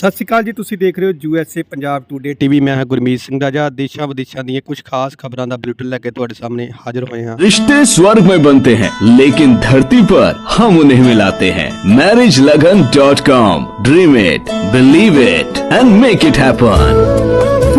ਸਤਿ ਸ਼੍ਰੀ ਅਕਾਲ ਜੀ ਤੁਸੀਂ ਦੇਖ ਰਹੇ ਹੋ ਯੂਐਸਏ ਪੰਜਾਬ ਟੂਡੇ ਟੀਵੀ ਮੈਂ ਹਾਂ ਗੁਰਮੀਤ ਸਿੰਘ ਰਾਜਾ ਦੇਸ਼ਾਂ ਵਿਦੇਸ਼ਾਂ ਦੀਆਂ ਕੁਝ ਖਾਸ ਖਬਰਾਂ ਦਾ ਬੁਲੇਟਿਨ ਲੈ ਕੇ ਤੁਹਾਡੇ ਸਾਹਮਣੇ ਹਾਜ਼ਰ ਹੋਏ ਹਾਂ रिश्ते स्वर्ग में बनते हैं लेकिन धरती पर हम उन्हें मिलाते हैं marriage Lagan dot com dream it believe it and make it happen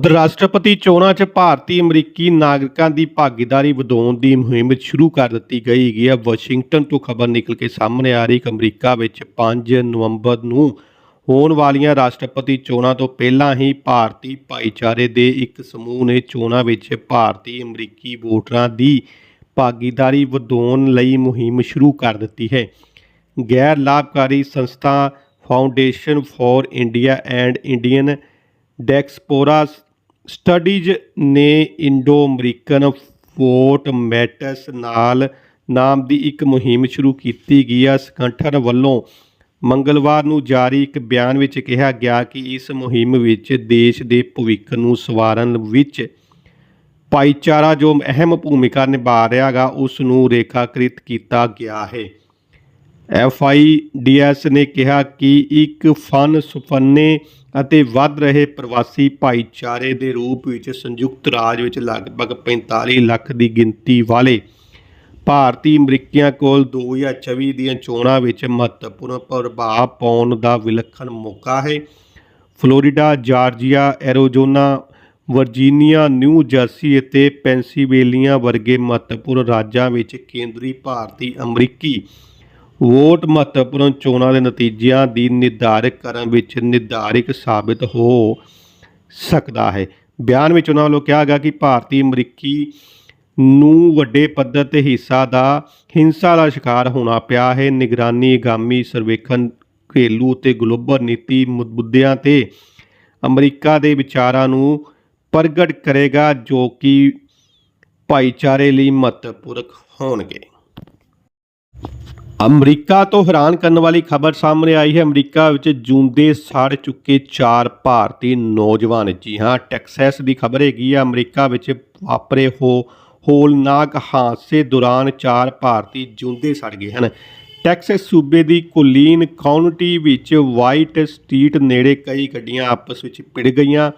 ਉਧਰ ਰਾਸ਼ਟਰਪਤੀ ਚੋਣਾਂ 'ਚ ਭਾਰਤੀ ਅਮਰੀਕੀ ਨਾਗਰਿਕਾਂ ਦੀ ਭਾਗੀਦਾਰੀ ਵਧਾਉਣ ਦੀ ਮੁਹਿੰਮ ਸ਼ੁਰੂ ਕਰ ਦਿੱਤੀ ਗਈ ਹੈਗੀ ਹੈ ਵਾਸ਼ਿੰਗਟਨ ਤੋਂ ਖਬਰ ਨਿਕਲ ਕੇ ਸਾਹਮਣੇ ਆ ਰਹੀ ਕਿ ਅਮਰੀਕਾ ਵਿੱਚ 5 ਨਵੰਬਰ ਨੂੰ ਹੋਣ ਵਾਲੀਆਂ ਰਾਸ਼ਟਰਪਤੀ ਚੋਣਾਂ ਤੋਂ ਪਹਿਲਾਂ ਹੀ ਭਾਰਤੀ ਭਾਈਚਾਰੇ ਦੇ ਇੱਕ ਸਮੂਹ ਨੇ ਚੋਣਾਂ ਵਿੱਚ ਭਾਰਤੀ ਅਮਰੀਕੀ ਵੋਟਰਾਂ ਦੀ ਭਾਗੀਦਾਰੀ ਵਧਾਉਣ ਲਈ ਮੁਹਿੰਮ ਸ਼ੁਰੂ ਕਰ ਦਿੱਤੀ ਹੈ। ਗੈਰ ਲਾਭਕਾਰੀ ਸੰਸਥਾ foundation for India and Indian diaspora studies ਨੇ ਇੰਡੋ ਅਮਰੀਕਨ ਫੋਰਟ ਮੈਟਸ ਨਾਲ ਨਾਮ ਦੀ ਇੱਕ ਮੁਹਿੰਮ ਸ਼ੁਰੂ ਕੀਤੀ ਗਈ ਹੈ ਸੰਗਠਨ ਵੱਲੋਂ ਮੰਗਲਵਾਰ ਨੂੰ ਜਾਰੀ ਇੱਕ ਬਿਆਨ ਵਿੱਚ ਕਿਹਾ ਗਿਆ ਕਿ ਇਸ ਮੁਹਿੰਮ ਵਿੱਚ ਦੇਸ਼ ਦੇ ਭਵਿੱਖ ਨੂੰ ਸਵਾਰਨ ਵਿੱਚ ਭਾਈਚਾਰਾ ਜੋ ਅਹਿਮ ਭੂਮਿਕਾ ਨਿਭਾ ਰਿਹਾਗਾ ਉਸ ਨੂੰ ਰੇਖਾਕ੍ਰਿਤ ਕੀਤਾ ਗਿਆ ਹੈ। ਐਫ ਆਈ ਡੀ ਐਫਆਈਡੀਐਸ ਨੇ ਕਿਹਾ ਕਿ ਇੱਕ ਫਨ ਸੁਫੰਨੇ ਅਤੇ ਵੱਧ ਰਹੇ ਪ੍ਰਵਾਸੀ ਭਾਈਚਾਰੇ ਦੇ ਰੂਪ ਵਿੱਚ ਸੰਯੁਕਤ ਰਾਜ ਵਿੱਚ ਲਗਭਗ 45 ਲੱਖ ਦੀ ਗਿਣਤੀ ਵਾਲੇ ਭਾਰਤੀ ਅਮਰੀਕੀਆਂ ਕੋਲ 2024 ਦੀਆਂ ਚੋਣਾਂ ਵਿੱਚ ਮਹੱਤਵਪੂਰਨ ਪ੍ਰਭਾਵ ਪਾਉਣ ਦਾ ਵਿਲੱਖਣ ਮੌਕਾ ਹੈ। Florida, Georgia, Arizona, Virginia, New Jersey ਅਤੇ ਪੈਂਸੀਲਵੇਨੀਆ ਵਰਗੇ ਮਹੱਤਵਪੂਰਨ ਰਾਜਾਂ ਵਿੱਚ ਕੇਂਦਰੀ ਭਾਰਤੀ ਅਮਰੀਕੀ ਵੋਟ ਮਹੱਤਵਪੂਰਨ ਚੋਣਾਂ ਦੇ ਨਤੀਜਿਆਂ ਦੀ ਨਿਰਧਾਰਤ ਕਰਨ ਵਿੱਚ ਨਿਰਧਾਰਕ ਸਾਬਿਤ ਹੋ ਸਕਦਾ ਹੈ। ਬਿਆਨ ਵਿੱਚ ਉਹਨਾਂ ਵੱਲੋਂ ਕਿਹਾ ਗਿਆ ਕਿ ਭਾਰਤੀ ਅਮਰੀਕੀ ਨੂੰ ਵੱਡੇ ਪੱਧਰ ਤੇ ਹਿੱਸਾ ਦਾ ਹਿੰਸਾ ਦਾ ਸ਼ਿਕਾਰ ਹੋਣਾ ਪਿਆ ਹੈ। ਨਿਗਰਾਨੀ ਗਾਮੀ ਸਰਵੇਖਣ, ਘਰੇਲੂ ਅਤੇ ਗਲੋਬਲ ਨੀਤੀ ਮੁੱਦਿਆਂ ਤੇ ਅਮਰੀਕਾ ਦੇ ਵਿਚਾਰਾਂ ਨੂੰ ਪ੍ਰਗਟ ਕਰੇਗਾ ਜੋ ਕਿ ਭਾਈਚਾਰੇ ਲਈ ਮਹੱਤਵਪੂਰਕ ਹੋਣਗੇ। ਅਮਰੀਕਾ ਤੋਂ ਹੈਰਾਨ ਕਰਨ ਵਾਲੀ ਖਬਰ ਸਾਹਮਣੇ ਆਈ ਹੈ। ਅਮਰੀਕਾ ਵਿੱਚ ਜੂੰਦੇ ਸੜ ਚੁੱਕੇ ਚਾਰ ਭਾਰਤੀ ਨੌਜਵਾਨ ਜੀ। ਹਾਂ, ਟੈਕਸਾਸ ਦੀ ਖਬਰ ਹੈਗੀ ਆ, ਅਮਰੀਕਾ ਵਿੱਚ ਵਾਪਰੇ ਹੋ, ਹੋਲਨਾਕ ਹਾਦਸੇ ਦੌਰਾਨ ਚਾਰ ਭਾਰਤੀ ਜੂੰਦੇ ਸੜ ਗਏ ਹਨ। ਟੈਕਸਾਸ ਸੂਬੇ ਦੀ ਕੁਲੀਨ ਕਾਉਂਟੀ ਵਿੱਚ ਵਾਈਟ ਸਟਰੀਟ ਨੇੜੇ ਕਈ ਗੱਡੀਆਂ ਆਪਸ ਵਿੱਚ ਭਿੜ ਗਈਆਂ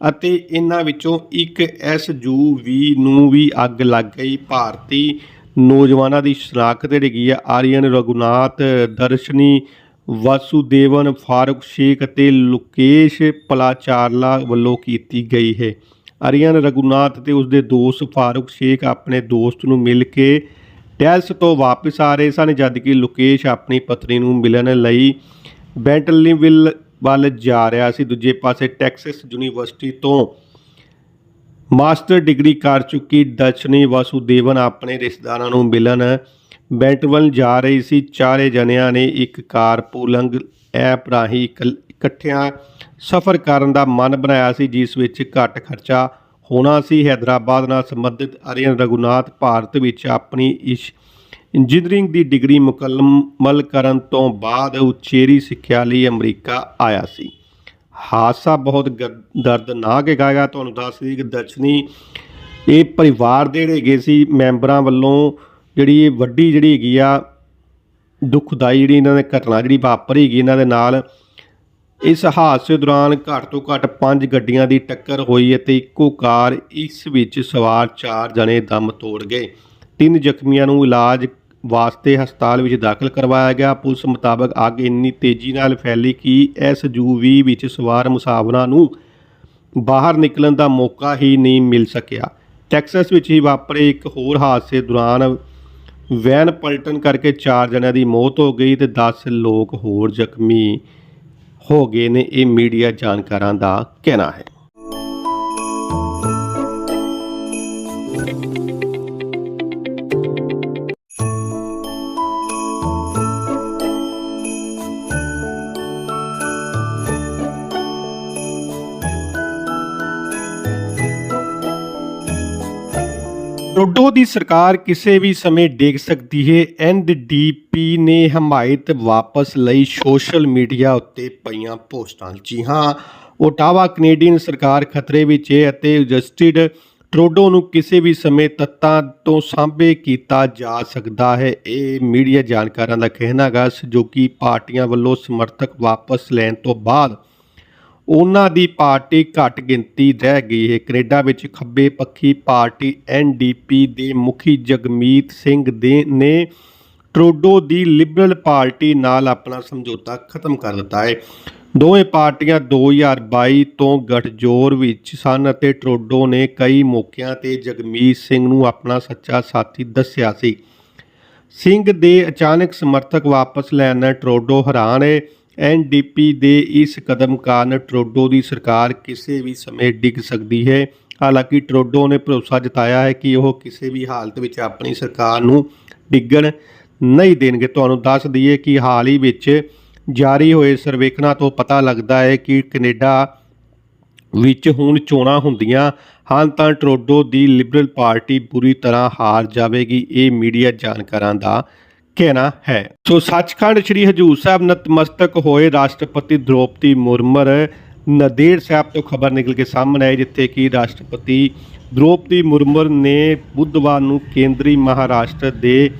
ਅਤੇ ਇਹਨਾਂ ਵਿੱਚੋਂ ਇੱਕ ਐਸਯੂਵੀ ਨੂੰ ਵੀ ਅੱਗ ਲੱਗ ਗਈ। ਭਾਰਤੀ ਨੌਜਵਾਨਾਂ ਦੀ ਸ਼ਨਾਖਤ ਜਿਹੜੀ ਹੈ। ਆਰੀਅਨ ਰਘੁਨਾਥ, ਦਰਸ਼ਨੀ, ਵਾਸੂਦੇਵਨ ਫਾਰੂਕ ਸ਼ੇਖ ਅਤੇ ਲੋਕੇਸ਼ ਪਲਾਚਾਰਲਾ ਵੱਲੋਂ ਕੀਤੀ ਗਈ ਹੈ। ਆਰੀਅਨ ਰਘੁਨਾਥ ਤੇ ਉਸਦੇ ਦੋਸਤ ਫਾਰੂਕ ਸ਼ੇਖ ਆਪਣੇ ਦੋਸਤ ਨੂੰ ਮਿਲ ਕੇ ਟੈਲਸ ਤੋਂ ਵਾਪਸ ਆ ਰਹੇ ਸਨ, ਜਦ ਕਿ ਲੁਕੇਸ਼ ਆਪਣੀ ਪਤਨੀ ਨੂੰ ਮਿਲਣ ਲਈ ਬੈਂਟਲੀਵਿਲ ਵੱਲ ਜਾ ਰਿਹਾ ਸੀ। ਦੂਜੇ ਪਾਸੇ ਟੈਕਸਸ ਯੂਨੀਵਰਸਿਟੀ ਤੋਂ ਮਾਸਟਰ ਡਿਗਰੀ ਕਰ ਚੁੱਕੀ ਦਰਸ਼ਨੀ ਵਾਸੂਦੇਵਨ ਆਪਣੇ ਰਿਸ਼ਤੇਦਾਰਾਂ ਨੂੰ ਮਿਲਣ। ਬੈਂਟਵਲ ਜਾ ਰਹੀ ਸੀ। ਚਾਰੇ ਜਣਿਆਂ ਨੇ ਇੱਕ ਕਾਰਪੂਲਿੰਗ ਐਪ ਰਾਹੀਂ ਇਕੱਲ- ਇਕੱਠਿਆਂ ਸਫ਼ਰ ਕਰਨ ਦਾ ਮਨ ਬਣਾਇਆ ਸੀ, ਜਿਸ ਵਿੱਚ ਘੱਟ ਖਰਚਾ ਹੋਣਾ ਸੀ। ਹੈਦਰਾਬਾਦ ਨਾਲ ਸੰਬੰਧਿਤ ਅਰੀਅਨ ਰਘੁਨਾਥ ਭਾਰਤ ਵਿੱਚ ਆਪਣੀ ਇਸ ਇੰਜੀਨੀਅਰਿੰਗ ਦੀ ਡਿਗਰੀ ਮੁਕੰਮਲ ਕਰਨ ਤੋਂ ਬਾਅਦ ਉਚੇਰੀ ਸਿੱਖਿਆ ਲਈ ਅਮਰੀਕਾ ਆਇਆ ਸੀ। ਹਾਦਸਾ ਬਹੁਤ ਗ- ਦਰਦਨਾਕ ਹੈਗਾ ਤੁਹਾਨੂੰ ਦੱਸ ਦਈਏ ਕਿ ਦਰਸ਼ਨੀ ਇਹ ਪਰਿਵਾਰ ਦੇ ਜਿਹੜੇ ਹੈਗੇ ਸੀ, ਮੈਂਬਰਾਂ ਵੱਲੋਂ ਜਿਹੜੀ ਇਹ ਵੱਡੀ ਜਿਹੜੀ ਹੈਗੀ ਆ, ਦੁਖਦਾਈ ਜਿਹੜੀ ਇਹਨਾਂ ਨੇ ਘਟਨਾ ਜਿਹੜੀ ਵਾਪਰੀ ਹੈਗੀ ਇਹਨਾਂ ਦੇ ਨਾਲ। ਇਸ ਹਾਦਸੇ ਦੌਰਾਨ ਘੱਟ ਤੋਂ ਘੱਟ 5 ਗੱਡੀਆਂ ਦੀ ਟੱਕਰ ਹੋਈ ਅਤੇ ਇੱਕੋ ਕਾਰ ਇਸ ਵਿੱਚ ਸਵਾਰ 4 ਜਣੇ ਦਮ ਤੋੜ ਗਏ। ਤਿੰਨ ਜ਼ਖਮੀਆਂ ਨੂੰ ਇਲਾਜ ਵਾਸਤੇ ਹਸਪਤਾਲ ਵਿੱਚ ਦਾਖਲ ਕਰਵਾਇਆ ਗਿਆ। ਪੁਲਿਸ ਮੁਤਾਬਕ ਅੱਗ ਇੰਨੀ ਤੇਜ਼ੀ ਨਾਲ ਫੈਲੀ ਕਿ ਐਸਯੂਵੀ ਵਿੱਚ ਸਵਾਰ ਮੁਸਾਫਰਾਂ ਨੂੰ ਬਾਹਰ ਨਿਕਲਣ ਦਾ ਮੌਕਾ ਹੀ ਨਹੀਂ ਮਿਲ ਸਕਿਆ। ਟੈਕਸਸ ਵਿੱਚ ਹੀ ਵਾਪਰੇ ਇੱਕ ਹੋਰ ਹਾਦਸੇ ਦੌਰਾਨ ਵੈਨ ਪਲਟਣ ਕਰਕੇ 4 ਜਣਿਆਂ ਦੀ ਮੌਤ ਹੋ ਗਈ ਤੇ 10 ਲੋਕ ਹੋਰ ਜ਼ਖਮੀ ਹੋ ਗਏ ਨੇ। ਇਹ ਮੀਡੀਆ ਜਾਣਕਾਰਾਂ ਦਾ ਕਹਿਣਾ ਹੈ। ਟਰੂਡੋ ਦੀ ਸਰਕਾਰ ਕਿਸੇ ਵੀ ਸਮੇਂ ਡਿੱਗ ਸਕਦੀ ਹੈ। ਐਨਡੀਪੀ ਨੇ ਹਮਾਇਤ ਵਾਪਸ ਲਈ ਸੋਸ਼ਲ ਮੀਡੀਆ ਉੱਤੇ ਪਈਆਂ ਪੋਸਟਾਂ। ਜੀ ਹਾਂ, ਓਟਾਵਾ ਕੈਨੇਡੀਅਨ ਸਰਕਾਰ ਖਤਰੇ ਵਿੱਚ ਹੈ ਅਤੇ ਜਸਟਿਡ ਟਰੂਡੋ ਨੂੰ ਕਿਸੇ ਵੀ ਸਮੇਂ ਤੱਤਾਂ ਤੋਂ ਸਾਂਭੇ ਕੀਤਾ ਜਾ ਸਕਦਾ ਹੈ। ਇਹ ਮੀਡੀਆ ਜਾਣਕਾਰਾਂ ਦਾ ਕਹਿਣਾ ਗਾ ਸਹਿਯੋਗੀ ਪਾਰਟੀਆਂ ਵੱਲੋਂ ਸਮਰਥਕ ਵਾਪਸ ਲੈਣ ਤੋਂ ਬਾਅਦ ਉਹਨਾਂ ਦੀ ਪਾਰਟੀ ਘੱਟ ਗਿਣਤੀ ਰਹਿ ਗਈ ਹੈ। ਕੈਨੇਡਾ ਵਿੱਚ ਖੱਬੇ ਪੱਖੀ ਪਾਰਟੀ ਐਨਡੀਪੀ ਦੇ ਮੁਖੀ ਜਗਮੀਤ ਸਿੰਘ ਦੇ ਨੇ ਟਰੋਡੋ ਦੀ ਲਿਬਰਲ ਪਾਰਟੀ ਨਾਲ ਆਪਣਾ ਸਮਝੌਤਾ ਖਤਮ ਕਰ ਦਿੱਤਾ ਹੈ। ਦੋਵੇਂ ਪਾਰਟੀਆਂ 2022 ਤੋਂ ਗੱਠਜੋੜ ਵਿੱਚ ਸਨ ਅਤੇ ਟਰੋਡੋ ਨੇ ਕਈ ਮੌਕਿਆਂ ਤੇ ਜਗਮੀਤ ਸਿੰਘ ਨੂੰ ਆਪਣਾ ਸੱਚਾ ਸਾਥੀ ਦੱਸਿਆ ਸੀ। ਸਿੰਘ ਦੇ ਅਚਾਨਕ ਸਮਰਥਕ ਵਾਪਸ ਲੈਣ ਨਾਲ ਟਰੋਡੋ ਹੈਰਾਨ ਹੈ। ਐਨਡੀਪੀ ਦੇ ਇਸ ਕਦਮ ਕਾਰਨ ਟਰੋਡੋ ਦੀ ਸਰਕਾਰ ਕਿਸੇ ਵੀ ਸਮੇਂ ਡਿੱਗ ਸਕਦੀ ਹੈ। ਹਾਲਾਂਕਿ ਟਰੋਡੋ ਨੇ ਭਰੋਸਾ ਜਤਾਇਆ ਹੈ ਕਿ ਉਹ ਕਿਸੇ ਵੀ ਹਾਲਤ ਵਿੱਚ ਆਪਣੀ ਸਰਕਾਰ ਨੂੰ ਡਿੱਗਣ ਨਹੀਂ ਦੇਣਗੇ। ਤੁਹਾਨੂੰ ਦੱਸ ਦਈਏ ਕਿ ਹਾਲ ਹੀ ਵਿੱਚ ਜਾਰੀ ਹੋਏ ਸਰਵੇਖਣਾਂ ਤੋਂ ਪਤਾ ਲੱਗਦਾ ਹੈ ਕਿ ਕੈਨੇਡਾ ਵਿੱਚ ਹੁਣ ਚੋਣਾਂ ਹੁੰਦੀਆਂ ਹਨ ਤਾਂ ਟਰੋਡੋ ਦੀ ਲਿਬਰਲ ਪਾਰਟੀ ਪੂਰੀ ਤਰ੍ਹਾਂ ਹਾਰ ਜਾਵੇਗੀ। ਇਹ ਮੀਡੀਆ ਜਾਣਕਾਰਾਂ ਦਾ ਕਹਿਣਾ ਹੈ। ਸੋ ਸੱਚਖੰਡ ਸ੍ਰੀ ਹਜੂਰ ਸਾਹਿਬ ਨਤਮਸਤਕ ਹੋਏ ਰਾਸ਼ਟਰਪਤੀ ਦ੍ਰੋਪਦੀ ਮੁਰਮਰ। ਨਦੇੜ ਸਾਹਿਬ ਤੋਂ ਖਬਰ ਨਿਕਲ ਕੇ ਸਾਹਮਣੇ ਆਈ, ਜਿੱਥੇ ਕਿ ਰਾਸ਼ਟਰਪਤੀ ਦ੍ਰੋਪਦੀ ਮੁਰਮਰ ਨੇ ਬੁੱਧਵਾਰ ਨੂੰ ਕੇਂਦਰੀ ਮਹਾਰਾਸ਼ਟਰ ਦੇ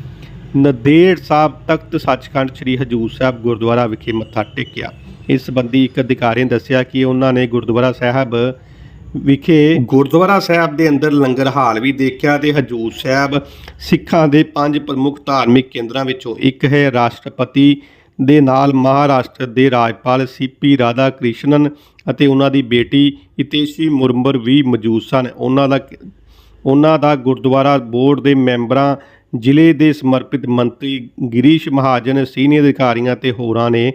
ਨਦੇੜ ਸਾਹਿਬ ਤਖਤ ਸੱਚਖੰਡ ਸ੍ਰੀ ਹਜੂਰ ਸਾਹਿਬ ਗੁਰਦੁਆਰਾ ਵਿਖੇ ਮੱਥਾ ਟੇਕਿਆ। ਇਸ ਸੰਬੰਧੀ ਇੱਕ ਅਧਿਕਾਰੀ ਨੇ ਦੱਸਿਆ ਕਿ ਉਹਨਾਂ ਨੇ ਗੁਰਦੁਆਰਾ ਸਾਹਿਬ ਵਿਖੇ ਗੁਰਦੁਆਰਾ ਸਾਹਿਬ ਦੇ ਅੰਦਰ ਲੰਗਰ ਹਾਲ ਵੀ ਦੇਖਿਆ ਤੇ ਹਜੂਰ ਸਾਹਿਬ ਸਿੱਖਾਂ ਦੇ ਪੰਜ ਪ੍ਰਮੁੱਖ ਧਾਰਮਿਕ ਕੇਂਦਰਾਂ ਵਿੱਚੋਂ ਇੱਕ ਹੈ। ਰਾਸ਼ਟਰਪਤੀ ਦੇ ਨਾਲ ਮਹਾਰਾਸ਼ਟਰ ਦੇ ਰਾਜਪਾਲ ਸੀਪੀ ਰਾਧਾ ਕ੍ਰਿਸ਼ਨਨ ਅਤੇ ਉਹਨਾਂ ਦੀ ਬੇਟੀ ਇਤੇਸ਼ੀ ਮੁਰਮਰ ਵੀ ਮੌਜੂਦ ਸਨ। ਉਹਨਾਂ ਦਾ ਉਹਨਾਂ ਦਾ ਗੁਰਦੁਆਰਾ ਬੋਰਡ ਦੇ ਮੈਂਬਰਾਂ, ਜ਼ਿਲ੍ਹੇ ਦੇ ਸਮਰਪਿਤ ਮੰਤਰੀ ਗਿਰੀਸ਼ ਮਹਾਜਨ, ਸੀਨੀਅਰ ਅਧਿਕਾਰੀਆਂ ਤੇ ਹੋਰਾਂ ਨੇ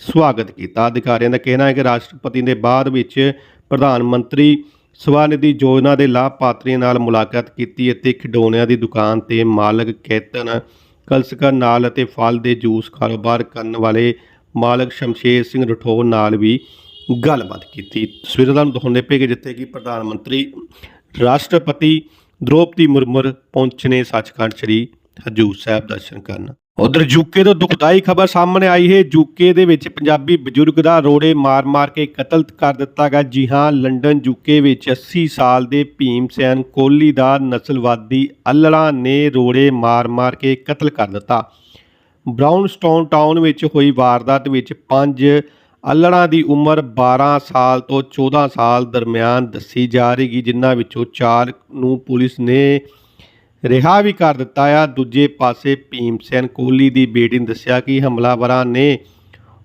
ਸਵਾਗਤ ਕੀਤਾ। ਅਧਿਕਾਰੀਆਂ ਦਾ ਕਹਿਣਾ ਹੈ ਕਿ ਰਾਸ਼ਟਰਪਤੀ ਦੇ ਬਾਅਦ ਵਿੱਚ ਪ੍ਰਧਾਨ ਮੰਤਰੀ ਸਵਾਨਿਧੀ ਯੋਜਨਾ ਦੇ ਲਾਭਪਾਤਰੀਆਂ ਨਾਲ ਮੁਲਾਕਾਤ ਕੀਤੀ ਅਤੇ ਖਿਡੌਣਿਆਂ ਦੀ ਦੁਕਾਨ ਤੇ ਮਾਲਕ ਕੇਤਨ ਕਲਸਕਰ ਨਾਲ ਅਤੇ ਫਲ ਦੇ ਜੂਸ ਕਾਰੋਬਾਰ ਕਰਨ ਵਾਲੇ ਮਾਲਕ ਸ਼ਮਸ਼ੇਰ ਸਿੰਘ ਰਠੌਰ ਨਾਲ ਵੀ ਗੱਲਬਾਤ ਕੀਤੀ। ਤਸਵੀਰਾਂ ਤੁਹਾਨੂੰ ਦਿਖਾਉਂਦੇ ਪਏ ਕਿ ਜਿੱਥੇ ਕਿ ਪ੍ਰਧਾਨ ਮੰਤਰੀ ਰਾਸ਼ਟਰਪਤੀ ਦ੍ਰੋਪਦੀ ਮੁਰਮੁਰ ਪਹੁੰਚਨੇ ਸੱਚਖੰਡ ਸ੍ਰੀ ਹਜੂਰ ਸਾਹਿਬ ਦਰਸ਼ਨ ਕਰਨ। ਉਧਰ ਯੂਕੇ ਤੋਂ ਦੁਖਦਾਈ ਖਬਰ ਸਾਹਮਣੇ ਆਈ ਹੈ। ਯੂਕੇ ਦੇ ਵਿੱਚ ਪੰਜਾਬੀ ਬਜ਼ੁਰਗ ਦਾ ਰੋੜੇ ਮਾਰ-ਮਾਰ ਕੇ ਕਤਲ ਕਰ ਦਿੱਤਾ ਗਿਆ। ਜੀ ਹਾਂ, ਲੰਡਨ ਯੂਕੇ ਵਿੱਚ 80 ਸਾਲ ਦੇ ਭੀਮ ਸੈਨ ਕੋਹਲੀ ਦਾ ਨਸਲਵਾਦੀ ਅਲੜਾ ਨੇ ਰੋੜੇ ਮਾਰ-ਮਾਰ ਕੇ ਕਤਲ ਕਰ ਦਿੱਤਾ। ਬ੍ਰਾਊਨਸਟਾਊਨ ਟਾਊਨ ਵਿੱਚ ਹੋਈ ਵਾਰਦਾਤ ਵਿੱਚ ਪੰਜ ਅਲੜਾਂ ਦੀ ਉਮਰ 12 ਸਾਲ ਤੋਂ 14 ਸਾਲ ਦਰਮਿਆਨ ਦੱਸੀ ਜਾ ਰਹੀ। ਜਿਨ੍ਹਾਂ ਵਿੱਚੋਂ ਚਾਰ ਨੂੰ ਪੁਲਿਸ ਨੇ ਰਿਹਾ ਵੀ ਕਰ ਦਿੱਤਾ ਆ। ਦੂਜੇ ਪਾਸੇ ਭੀਮ ਸੈਨ ਕੋਹਲੀ ਦੀ ਬੇਟੀ ਨੇ ਦੱਸਿਆ ਕਿ ਹਮਲਾਵਰਾਂ ਨੇ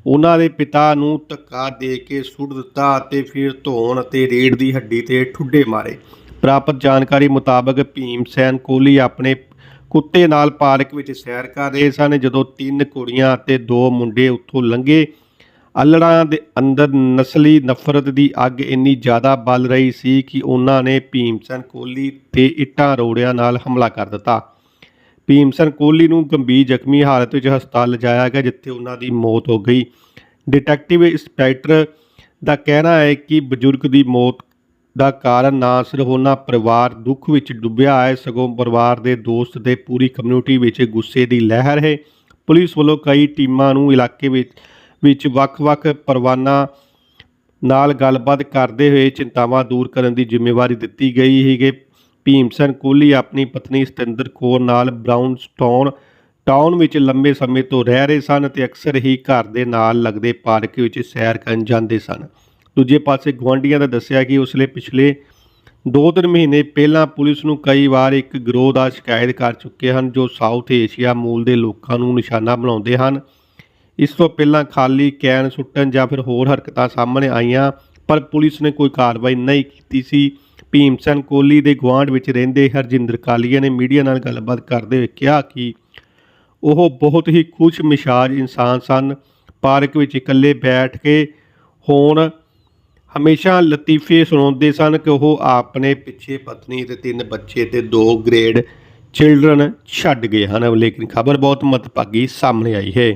ਉਹਨਾਂ ਦੇ ਪਿਤਾ ਨੂੰ ਧੱਕਾ ਦੇ ਕੇ ਸੁੱਟ ਦਿੱਤਾ ਅਤੇ ਫਿਰ ਧੌਣ ਅਤੇ ਰੀੜ ਦੀ ਹੱਡੀ ਤੇ ਠੁੱਡੇ ਮਾਰੇ। ਪ੍ਰਾਪਤ ਜਾਣਕਾਰੀ ਮੁਤਾਬਕ ਭੀਮ ਸੈਨ ਕੋਹਲੀ ਆਪਣੇ ਕੁੱਤੇ ਨਾਲ ਪਾਰਕ ਵਿੱਚ ਸੈਰ ਕਰ ਰਹੇ ਸਨ। ਜਦੋਂ ਤਿੰਨ ਕੁੜੀਆਂ ਅਤੇ ਦੋ ਮੁੰਡੇ ਉੱਥੋਂ ਲੰਘੇ ਅਲੜਾਂ ਦੇ ਅੰਦਰ ਨਸਲੀ ਨਫ਼ਰਤ ਦੀ ਅੱਗ ਇੰਨੀ ਜ਼ਿਆਦਾ ਬਲ ਰਹੀ ਸੀ ਕਿ ਉਹਨਾਂ ਨੇ ਭੀਮਸਨ ਕੋਹਲੀ ਤੇ ਇੱਟਾਂ ਰੋੜਿਆਂ ਨਾਲ ਹਮਲਾ ਕਰ ਦਿੱਤਾ। ਭੀਮਸਨ ਕੋਹਲੀ ਨੂੰ ਗੰਭੀਰ ਜ਼ਖਮੀ ਹਾਲਤ ਵਿੱਚ ਹਸਪਤਾਲ ਲਿਜਾਇਆ ਗਿਆ, ਜਿੱਥੇ ਉਹਨਾਂ ਦੀ ਮੌਤ ਹੋ ਗਈ। ਡਿਟੈਕਟਿਵ ਇੰਸਪੈਕਟਰ ਦਾ ਕਹਿਣਾ ਹੈ ਕਿ ਬਜ਼ੁਰਗ ਦੀ ਮੌਤ ਦਾ ਕਾਰਨ ਨਾ ਸਿਰਫ ਉਹਨਾਂ ਪਰਿਵਾਰ ਦੁੱਖ ਵਿੱਚ ਡੁੱਬਿਆ ਹੈ, ਸਗੋਂ ਪਰਿਵਾਰ ਦੇ ਦੋਸਤ ਤੇ ਪੂਰੀ ਕਮਿਊਨਿਟੀ ਵਿੱਚ ਗੁੱਸੇ ਦੀ ਲਹਿਰ ਹੈ। ਪੁਲਿਸ ਵੱਲੋਂ ਕਈ ਟੀਮਾਂ ਨੂੰ ਇਲਾਕੇ ਵਿੱਚ ਵਿੱਚ ਵੱਖ-ਵੱਖ ਪਰਵਾਨਾ ਨਾਲ ਗੱਲਬਾਤ ਕਰਦੇ ਹੋਏ ਚਿੰਤਾਵਾਂ ਦੂਰ ਕਰਨ ਦੀ ਜ਼ਿੰਮੇਵਾਰੀ ਦਿੱਤੀ ਗਈ ਹੈ ਕਿ ਭੀਮਸਨ ਕੋਹਲੀ ਆਪਣੀ ਪਤਨੀ ਸਤਿੰਦਰ ਕੌਰ ਨਾਲ ਬ੍ਰਾਊਨਸਟਾਊਨ ਟਾਊਨ ਵਿੱਚ ਲੰਬੇ ਸਮੇਂ ਤੋਂ ਰਹਿ ਰਹੇ ਸਨ ਤੇ ਅਕਸਰ ਹੀ ਘਰ ਦੇ ਨਾਲ ਲੱਗਦੇ ਪਾਰਕ ਵਿੱਚ ਸੈਰ ਕਰਨ ਜਾਂਦੇ ਸਨ। ਦੂਜੇ ਪਾਸੇ ਗੁਆਂਢੀਆਂ ਦਾ ਦੱਸਿਆ ਕਿ ਉਸਲੇ ਪਿਛਲੇ ਦੋ ਤਿੰਨ ਮਹੀਨੇ ਪਹਿਲਾਂ ਪੁਲਿਸ ਨੂੰ ਕਈ ਵਾਰ ਇੱਕ ਗਰੋਹ ਦਾ ਸ਼ਿਕਾਇਤ ਕਰ ਚੁੱਕੇ ਹਨ ਜੋ ਸਾਊਥ ਏਸ਼ੀਆ ਮੂਲ ਦੇ ਲੋਕਾਂ ਨੂੰ ਨਿਸ਼ਾਨਾ ਬਣਾਉਂਦੇ ਹਨ। ਇਸ ਤੋਂ ਪਹਿਲਾਂ ਖਾਲੀ ਕੈਨ ਸੁੱਟਣ ਜਾਂ ਫਿਰ ਹੋਰ ਹਰਕਤਾਂ ਸਾਹਮਣੇ ਆਈਆਂ, ਪਰ ਪੁਲਿਸ ਨੇ ਕੋਈ ਕਾਰਵਾਈ ਨਹੀਂ ਕੀਤੀ ਸੀ। ਭੀਮਸਨ ਕੋਹਲੀ ਦੇ ਗੁਆਂਢ ਵਿੱਚ ਰਹਿੰਦੇ ਹਰਜਿੰਦਰ ਕਾਲੀਆ ਨੇ ਮੀਡੀਆ ਨਾਲ ਗੱਲਬਾਤ ਕਰਦੇ ਹੋਏ ਕਿਹਾ ਕਿ ਉਹ ਬਹੁਤ ਹੀ ਖੁਸ਼ ਮਿਸ਼ਾਜ ਇਨਸਾਨ ਸਨ। ਪਾਰਕ ਵਿੱਚ ਇਕੱਲੇ ਬੈਠ ਕੇ ਹੋਣ ਹਮੇਸ਼ਾ ਲਤੀਫੇ ਸੁਣਾਉਂਦੇ ਸਨ ਕਿ ਉਹ ਆਪਣੇ ਪਿੱਛੇ ਪਤਨੀ ਤੇ ਤਿੰਨ ਬੱਚੇ ਤੇ ਦੋ ਗ੍ਰੇਡ ਚਿਲਡਰਨ ਛੱਡ ਗਏ ਹਨ। ਲੇਕਿਨ ਖਬਰ ਬਹੁਤ ਮਤਭਾਗੀ ਸਾਹਮਣੇ ਆਈ ਹੈ।